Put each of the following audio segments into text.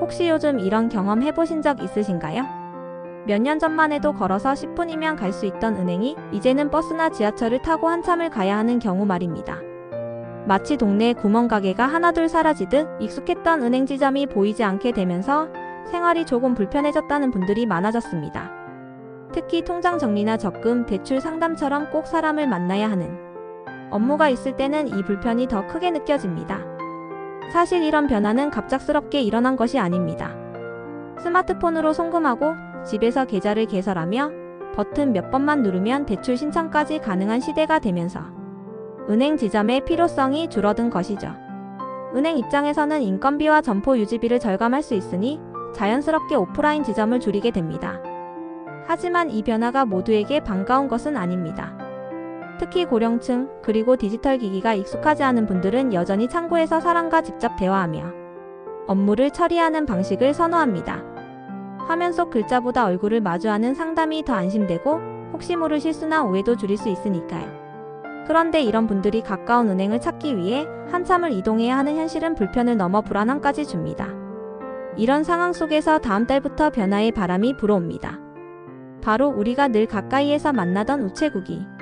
혹시 요즘 이런 경험 해보신 적 있으신가요? 몇 년 전만 해도 걸어서 10분이면 갈 수 있던 은행이 이제는 버스나 지하철을 타고 한참을 가야 하는 경우 말입니다. 마치 동네에 구멍가게가 하나둘 사라지듯 익숙했던 은행 지점이 보이지 않게 되면서 생활이 조금 불편해졌다는 분들이 많아졌습니다. 특히 통장 정리나 적금, 대출 상담처럼 꼭 사람을 만나야 하는 업무가 있을 때는 이 불편이 더 크게 느껴집니다. 사실 이런 변화는 갑작스럽게 일어난 것이 아닙니다. 스마트폰으로 송금하고 집에서 계좌를 개설하며 버튼 몇 번만 누르면 대출 신청까지 가능한 시대가 되면서 은행 지점의 필요성이 줄어든 것이죠. 은행 입장에서는 인건비와 점포 유지비를 절감할 수 있으니 자연스럽게 오프라인 지점을 줄이게 됩니다. 하지만 이 변화가 모두에게 반가운 것은 아닙니다. 특히 고령층, 그리고 디지털 기기가 익숙하지 않은 분들은 여전히 창구에서 사람과 직접 대화하며 업무를 처리하는 방식을 선호합니다. 화면 속 글자보다 얼굴을 마주하는 상담이 더 안심되고 혹시 모를 실수나 오해도 줄일 수 있으니까요. 그런데 이런 분들이 가까운 은행을 찾기 위해 한참을 이동해야 하는 현실은 불편을 넘어 불안함까지 줍니다. 이런 상황 속에서 다음 달부터 변화의 바람이 불어옵니다. 바로 우리가 늘 가까이에서 만나던 우체국이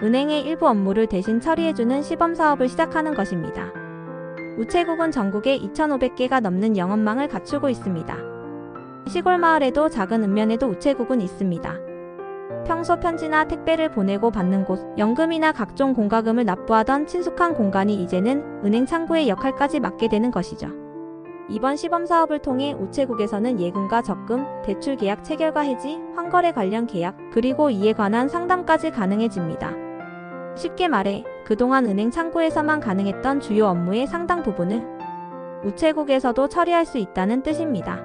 은행의 일부 업무를 대신 처리해주는 시범 사업을 시작하는 것입니다. 우체국은 전국에 2,500개가 넘는 영업망을 갖추고 있습니다. 시골 마을에도 작은 읍면에도 우체국은 있습니다. 평소 편지나 택배를 보내고 받는 곳, 연금이나 각종 공과금을 납부하던 친숙한 공간이 이제는 은행 창구의 역할까지 맡게 되는 것이죠. 이번 시범 사업을 통해 우체국에서는 예금과 적금, 대출 계약 체결과 해지, 환거래 관련 계약, 그리고 이에 관한 상담까지 가능해집니다. 쉽게 말해 그동안 은행 창구에서만 가능했던 주요 업무의 상당 부분을 우체국에서도 처리할 수 있다는 뜻입니다.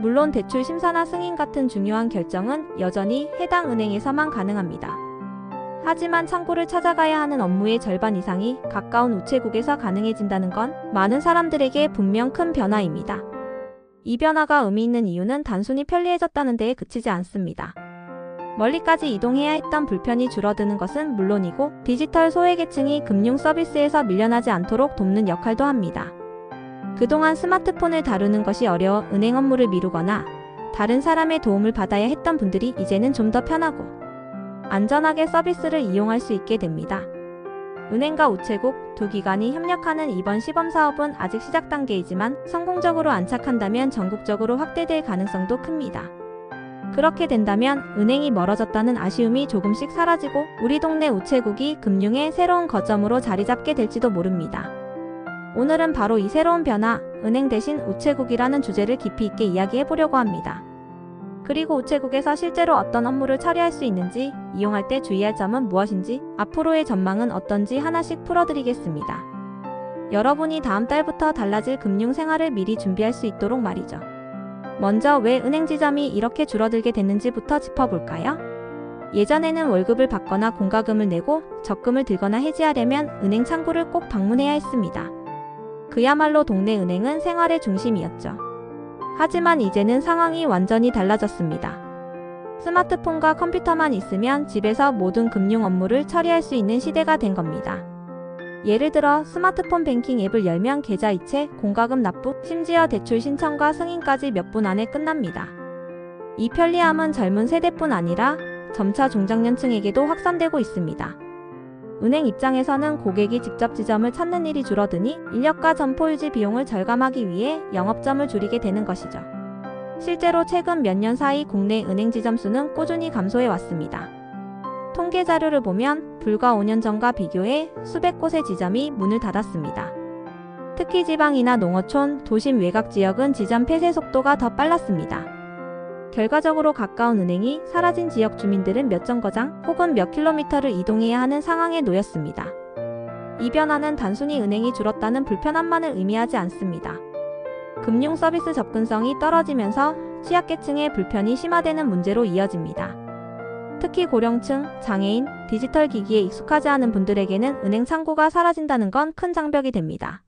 물론 대출 심사나 승인 같은 중요한 결정은 여전히 해당 은행에서만 가능합니다. 하지만 창구를 찾아가야 하는 업무의 절반 이상이 가까운 우체국에서 가능해진다는 건 많은 사람들에게 분명 큰 변화입니다. 이 변화가 의미 있는 이유는 단순히 편리해졌다는 데에 그치지 않습니다. 멀리까지 이동해야 했던 불편이 줄어드는 것은 물론이고 디지털 소외계층이 금융 서비스에서 밀려나지 않도록 돕는 역할도 합니다. 그동안 스마트폰을 다루는 것이 어려워 은행 업무를 미루거나 다른 사람의 도움을 받아야 했던 분들이 이제는 좀 더 편하고 안전하게 서비스를 이용할 수 있게 됩니다. 은행과 우체국 두 기관이 협력하는 이번 시범 사업은 아직 시작 단계이지만 성공적으로 안착한다면 전국적으로 확대될 가능성도 큽니다. 그렇게 된다면 은행이 멀어졌다는 아쉬움이 조금씩 사라지고 우리 동네 우체국이 금융의 새로운 거점으로 자리 잡게 될지도 모릅니다. 오늘은 바로 이 새로운 변화, 은행 대신 우체국이라는 주제를 깊이 있게 이야기해 보려고 합니다. 그리고 우체국에서 실제로 어떤 업무를 처리할 수 있는지, 이용할 때 주의할 점은 무엇인지, 앞으로의 전망은 어떤지 하나씩 풀어드리겠습니다. 여러분이 다음 달부터 달라질 금융 생활을 미리 준비할 수 있도록 말이죠. 먼저 왜 은행 지점이 이렇게 줄어들게 됐는지부터 짚어볼까요? 예전에는 월급을 받거나 공과금을 내고 적금을 들거나 해지하려면 은행 창구를 꼭 방문해야 했습니다. 그야말로 동네 은행은 생활의 중심이었죠. 하지만 이제는 상황이 완전히 달라졌습니다. 스마트폰과 컴퓨터만 있으면 집에서 모든 금융 업무를 처리할 수 있는 시대가 된 겁니다. 예를 들어 스마트폰 뱅킹 앱을 열면 계좌 이체, 공과금 납부, 심지어 대출 신청과 승인까지 몇 분 안에 끝납니다. 이 편리함은 젊은 세대뿐 아니라 점차 중장년층에게도 확산되고 있습니다. 은행 입장에서는 고객이 직접 지점을 찾는 일이 줄어드니 인력과 점포 유지 비용을 절감하기 위해 영업점을 줄이게 되는 것이죠. 실제로 최근 몇 년 사이 국내 은행 지점 수는 꾸준히 감소해 왔습니다. 통계 자료를 보면 불과 5년 전과 비교해 수백 곳의 지점이 문을 닫았습니다. 특히 지방이나 농어촌, 도심 외곽 지역은 지점 폐쇄 속도가 더 빨랐습니다. 결과적으로 가까운 은행이 사라진 지역 주민들은 몇 정거장 혹은 몇 킬로미터를 이동해야 하는 상황에 놓였습니다. 이 변화는 단순히 은행이 줄었다는 불편함만을 의미하지 않습니다. 금융 서비스 접근성이 떨어지면서 취약계층의 불편이 심화되는 문제로 이어집니다. 특히 고령층, 장애인, 디지털 기기에 익숙하지 않은 분들에게는 은행 창구가 사라진다는 건 큰 장벽이 됩니다.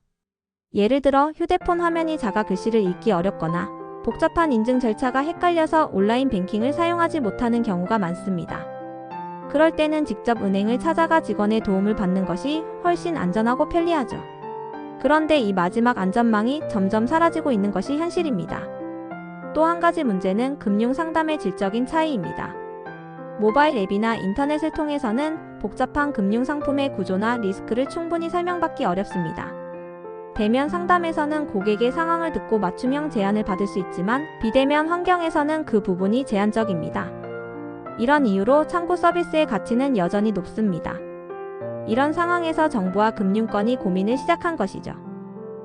예를 들어 휴대폰 화면이 작아 글씨를 읽기 어렵거나 복잡한 인증 절차가 헷갈려서 온라인 뱅킹을 사용하지 못하는 경우가 많습니다. 그럴 때는 직접 은행을 찾아가 직원의 도움을 받는 것이 훨씬 안전하고 편리하죠. 그런데 이 마지막 안전망이 점점 사라지고 있는 것이 현실입니다. 또 한 가지 문제는 금융 상담의 질적인 차이입니다. 모바일 앱이나 인터넷을 통해서는 복잡한 금융 상품의 구조나 리스크를 충분히 설명받기 어렵습니다. 대면 상담에서는 고객의 상황을 듣고 맞춤형 제안을 받을 수 있지만 비대면 환경에서는 그 부분이 제한적입니다. 이런 이유로 창구 서비스의 가치는 여전히 높습니다. 이런 상황에서 정부와 금융권이 고민을 시작한 것이죠.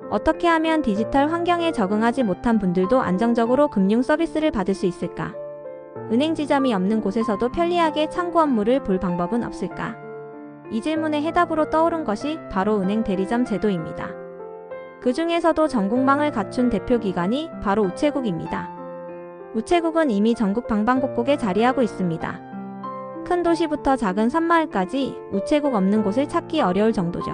어떻게 하면 디지털 환경에 적응하지 못한 분들도 안정적으로 금융 서비스를 받을 수 있을까? 은행 지점이 없는 곳에서도 편리하게 창구 업무를 볼 방법은 없을까? 이 질문의 해답으로 떠오른 것이 바로 은행 대리점 제도입니다. 그 중에서도 전국망을 갖춘 대표 기관이 바로 우체국입니다. 우체국은 이미 전국 방방곡곡에 자리하고 있습니다. 큰 도시부터 작은 산마을까지 우체국 없는 곳을 찾기 어려울 정도죠.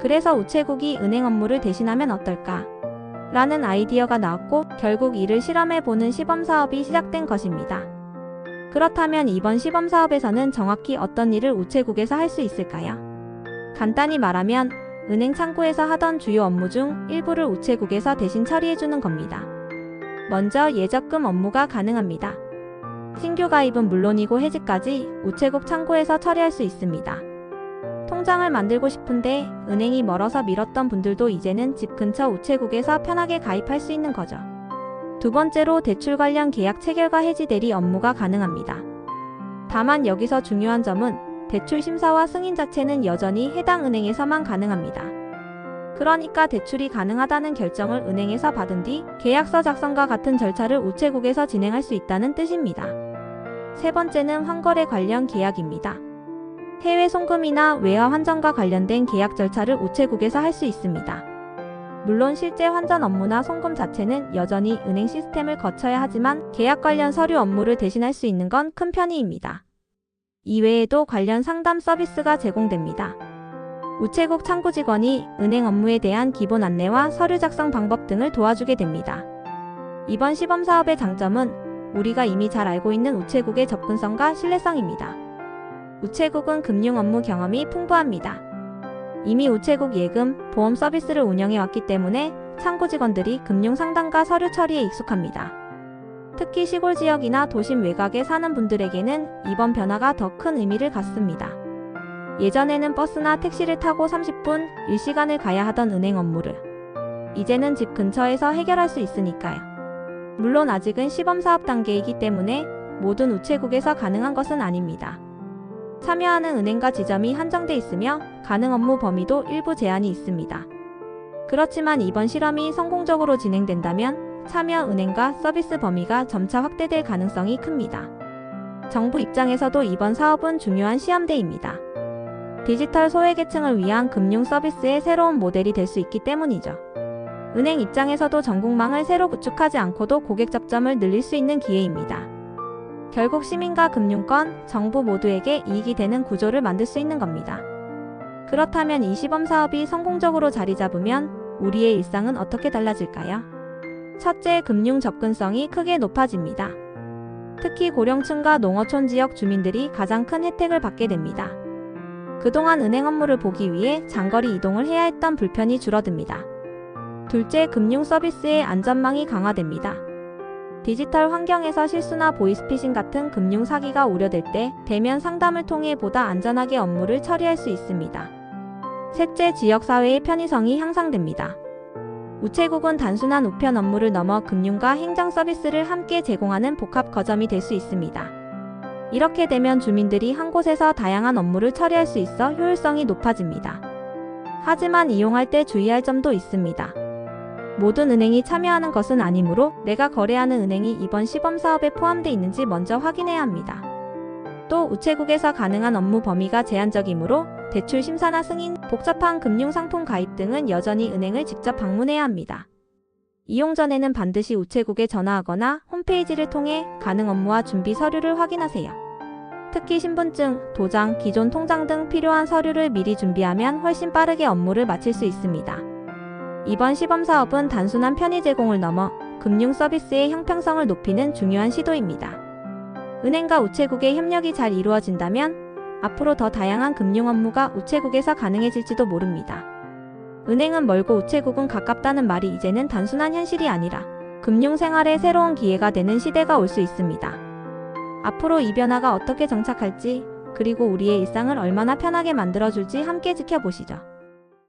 그래서 우체국이 은행 업무를 대신하면 어떨까? 라는 아이디어가 나왔고 결국 이를 실험해보는 시범 사업이 시작된 것입니다. 그렇다면 이번 시범 사업에서는 정확히 어떤 일을 우체국에서 할 수 있을까요? 간단히 말하면 은행 창구에서 하던 주요 업무 중 일부를 우체국에서 대신 처리해주는 겁니다. 먼저 예적금 업무가 가능합니다. 신규 가입은 물론이고 해지까지 우체국 창구에서 처리할 수 있습니다. 통장을 만들고 싶은데 은행이 멀어서 미뤘던 분들도 이제는 집 근처 우체국에서 편하게 가입할 수 있는 거죠. 두 번째로 대출 관련 계약 체결과 해지 대리 업무가 가능합니다. 다만 여기서 중요한 점은 대출 심사와 승인 자체는 여전히 해당 은행에서만 가능합니다. 그러니까 대출이 가능하다는 결정을 은행에서 받은 뒤 계약서 작성과 같은 절차를 우체국에서 진행할 수 있다는 뜻입니다. 세 번째는 환거래 관련 계약입니다. 해외 송금이나 외화 환전과 관련된 계약 절차를 우체국에서 할 수 있습니다. 물론 실제 환전 업무나 송금 자체는 여전히 은행 시스템을 거쳐야 하지만 계약 관련 서류 업무를 대신할 수 있는 건 큰 편의입니다. 이외에도 관련 상담 서비스가 제공됩니다. 우체국 창구 직원이 은행 업무에 대한 기본 안내와 서류 작성 방법 등을 도와주게 됩니다. 이번 시범 사업의 장점은 우리가 이미 잘 알고 있는 우체국의 접근성과 신뢰성입니다. 우체국은 금융 업무 경험이 풍부합니다. 이미 우체국 예금, 보험 서비스를 운영해 왔기 때문에 창구 직원들이 금융 상담과 서류 처리에 익숙합니다. 특히 시골 지역이나 도심 외곽에 사는 분들에게는 이번 변화가 더 큰 의미를 갖습니다. 예전에는 버스나 택시를 타고 30분, 1시간을 가야 하던 은행 업무를 이제는 집 근처에서 해결할 수 있으니까요. 물론 아직은 시범 사업 단계이기 때문에 모든 우체국에서 가능한 것은 아닙니다. 참여하는 은행과 지점이 한정돼 있으며 가능 업무 범위도 일부 제한이 있습니다. 그렇지만 이번 실험이 성공적으로 진행된다면 참여 은행과 서비스 범위가 점차 확대될 가능성이 큽니다. 정부 입장에서도 이번 사업은 중요한 시험대입니다. 디지털 소외계층을 위한 금융 서비스의 새로운 모델이 될 수 있기 때문이죠. 은행 입장에서도 전국망을 새로 구축하지 않고도 고객 접점을 늘릴 수 있는 기회입니다. 결국 시민과 금융권, 정부 모두에게 이익이 되는 구조를 만들 수 있는 겁니다. 그렇다면 이 시범 사업이 성공적으로 자리 잡으면 우리의 일상은 어떻게 달라질까요? 첫째, 금융 접근성이 크게 높아집니다. 특히 고령층과 농어촌 지역 주민들이 가장 큰 혜택을 받게 됩니다. 그동안 은행 업무를 보기 위해 장거리 이동을 해야 했던 불편이 줄어듭니다. 둘째, 금융 서비스의 안전망이 강화됩니다. 디지털 환경에서 실수나 보이스피싱 같은 금융 사기가 우려될 때 대면 상담을 통해 보다 안전하게 업무를 처리할 수 있습니다. 셋째, 지역사회의 편의성이 향상됩니다. 우체국은 단순한 우편 업무를 넘어 금융과 행정 서비스를 함께 제공하는 복합 거점이 될 수 있습니다. 이렇게 되면 주민들이 한 곳에서 다양한 업무를 처리할 수 있어 효율성이 높아집니다. 하지만 이용할 때 주의할 점도 있습니다. 모든 은행이 참여하는 것은 아니므로 내가 거래하는 은행이 이번 시범 사업에 포함되어 있는지 먼저 확인해야 합니다. 또 우체국에서 가능한 업무 범위가 제한적이므로 대출 심사나 승인, 복잡한 금융 상품 가입 등은 여전히 은행을 직접 방문해야 합니다. 이용 전에는 반드시 우체국에 전화하거나 홈페이지를 통해 가능 업무와 준비 서류를 확인하세요. 특히 신분증, 도장, 기존 통장 등 필요한 서류를 미리 준비하면 훨씬 빠르게 업무를 마칠 수 있습니다. 이번 시범 사업은 단순한 편의 제공을 넘어 금융 서비스의 형평성을 높이는 중요한 시도입니다. 은행과 우체국의 협력이 잘 이루어진다면 앞으로 더 다양한 금융 업무가 우체국에서 가능해질지도 모릅니다. 은행은 멀고 우체국은 가깝다는 말이 이제는 단순한 현실이 아니라 금융 생활의 새로운 기회가 되는 시대가 올 수 있습니다. 앞으로 이 변화가 어떻게 정착할지, 그리고 우리의 일상을 얼마나 편하게 만들어줄지 함께 지켜보시죠.